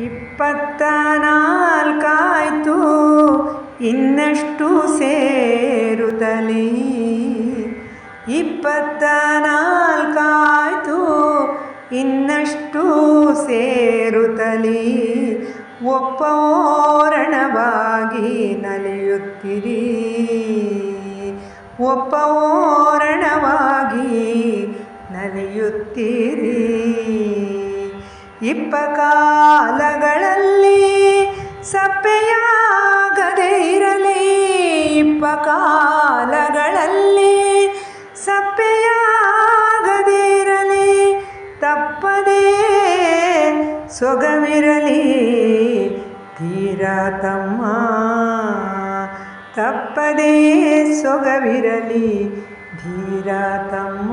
ಇಪ್ಪತ್ತ ನಾಲ್ಕಾಯ್ತು ಇನ್ನಷ್ಟು ಸೇರುತ್ತಲಿ. ಇಪ್ಪತ್ತ ನಾಲ್ಕಾಯ್ತು ಇನ್ನಷ್ಟು ಸೇರುತ್ತಲಿ. ಒಪ್ಪೋರಣವಾಗಿ ನಲಿಯುತ್ತಿರಿ. ಒಪ್ಪೋರಣವಾಗಿ ನಲಿಯುತ್ತೀರಿ. ಇಪ್ಪಕಾಲಗಳಲ್ಲಿ ಸಪ್ಪೆಯಾಗದೇ ಇರಲಿ. ಇಪ್ಪಕಾಲಗಳಲ್ಲಿ ಸಪ್ಪೆಯಾಗದೇ ಇರಲಿ. ತಪ್ಪದೇ ಸೊಗವಿರಲಿ. ತೀರ ತಮ್ಮ. ತಪ್ಪದೇ ಸೊಗವಿರಲಿ. ಧೀರ ತಮ್ಮ.